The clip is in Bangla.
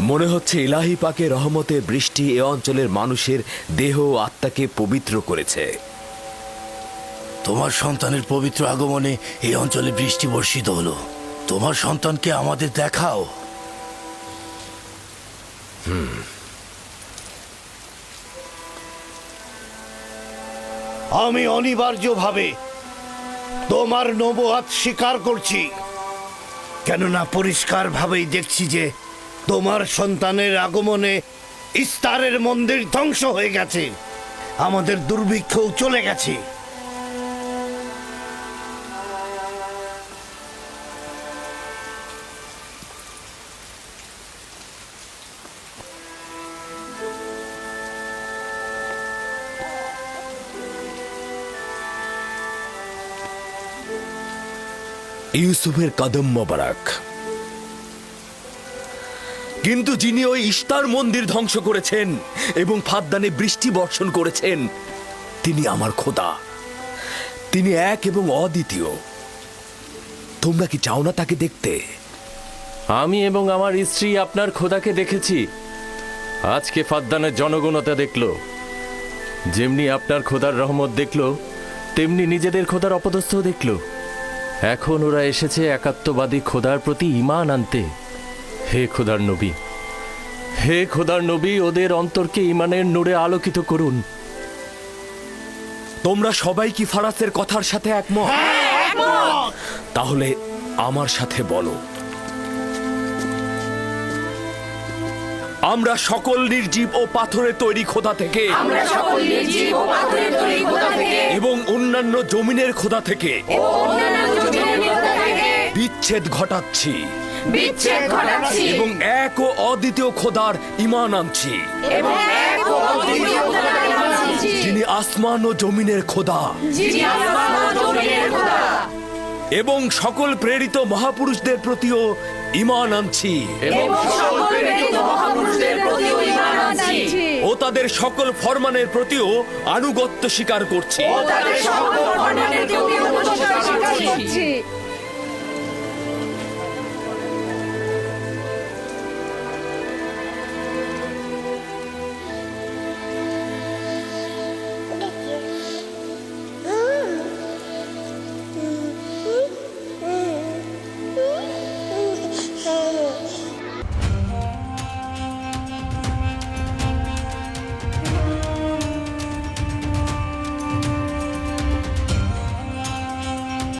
মনে হচ্ছে ইলাহি পাকে রহমতের বৃষ্টি এ অঞ্চলের মানুষের দেহ ও আত্মাকে পবিত্র করেছে। তোমার সন্তানের পবিত্র আগমনে এই অঞ্চলে বৃষ্টি বর্ষিত হলো। তোমার সন্তানকে আমাদের দেখাও। আমি অনিবার্যভাবে তোমার নবহাত স্বীকার করছি। কেননা পরিষ্কারভাবেই দেখছি যে তোমার সন্তানের আগমনে ইস্তারের মন্দির ধ্বংস হয়ে গেছে। আমাদের দুর্ভিক্ষও চলে গেছে। ইউসুফের কদম মোবারক। কিন্তু যিনি ওই ইস্তার মন্দির ধ্বংস করেছেন এবং ফাদ্দানে বৃষ্টি বর্ষণ করেছেন, তিনি আমার খোদা। তিনি এক এবং অদ্বিতীয়। তোমরা কি চাও না তাকে দেখতে? আমি এবং আমার স্ত্রী আপনার খোদাকে দেখেছি। আজকে ফাদ্দানের জনগণতা দেখল। যেমনি আপনার খোদার রহমত দেখল, তেমনি নিজেদের খোদার অপদস্থ দেখল। এখন ওরা এসেছে একাত্মবাদী খোদার প্রতি ইমান আনতে। হে খোদার নবী হে খোদার নবী ওদের অন্তরকে ইমানের নূরে আলোকিত করুন। তোমরা সবাই কি ফারাসের কথার সাথে একমত? তাহলে আমার সাথে বলো। আমরা সকল নির্জীব ও পাথরে তৈরি খোদা থেকে এবং অন্যান্য জমিনের খোদা থেকে বিচ্ছেদ ঘটাচ্ছি। বিচ্ছেদ ঘটাচ্ছি। এবং এক ও অদ্বিতীয় খোদার ইমান আনছি। এবং এক ও অদ্বিতীয় খোদার আনছি। যিনি আসমান ও জমিনের খোদা। যিনি আসমান ও জমিনের খোদা। এবং সকল প্রেরিত মহাপুরুষদের প্রতিও ইমান আনছি। এবং সকল প্রেরিত মহাপুরুষদের প্রতিও ঈমান আনছি। ও তাদের সকল ফরমানের প্রতিও আনুগত্য স্বীকার করছি। ও তাদের সকল ফরমানের প্রতিও অনুসরণ করছি।